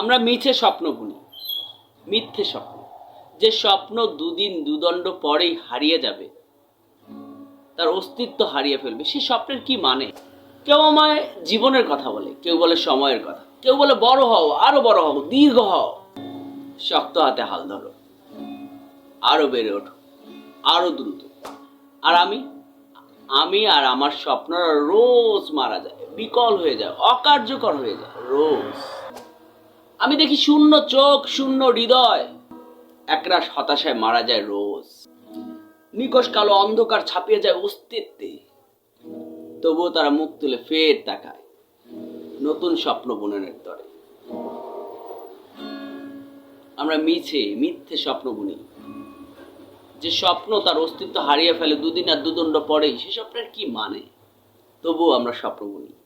আমরা মিছে স্বপ্ন বুনি মিথ্যে স্বপ্ন। যে স্বপ্ন দুদিন দুদণ্ড পরেই হারিয়ে যাবে, তার অস্তিত্ব হারিয়ে ফেলবে, সে স্বপ্নের কি মানে? কেউ আমায় জীবনের কথা বলে, কেউ বলে সময়ের কথা, কেউ বলে বড় হও, আরও বড় হও, দীর্ঘ হও। শক্ত হাতে হাল ধরো, আরও বেড়ে ওঠো, আরও দ্রুত। আর আমি আমি আর আমার স্বপ্নরা রোজ মারা যায়, বিকল হয়ে যায়, অকার্যকর হয়ে যায়, রোজ। আমি দেখি শূন্য চোখ, শূন্য হৃদয়। একরাশ হতাশায় মারা যায় রোজ। নিকশ কালো অন্ধকার ছাপিয়ে যায় অস্তিত্বে। তবুও তারা মুখ তুলে ফের তাকায়, নতুন স্বপ্ন বুননের তরে। আমরা মিছে, মিথ্যে স্বপ্ন বুনি। যে স্বপ্ন তার অস্তিত্ব হারিয়ে ফেলে দুদিন আর দুদণ্ড পরেই, সে স্বপ্নের কি মানে? তবুও আমরা স্বপ্ন বুনি।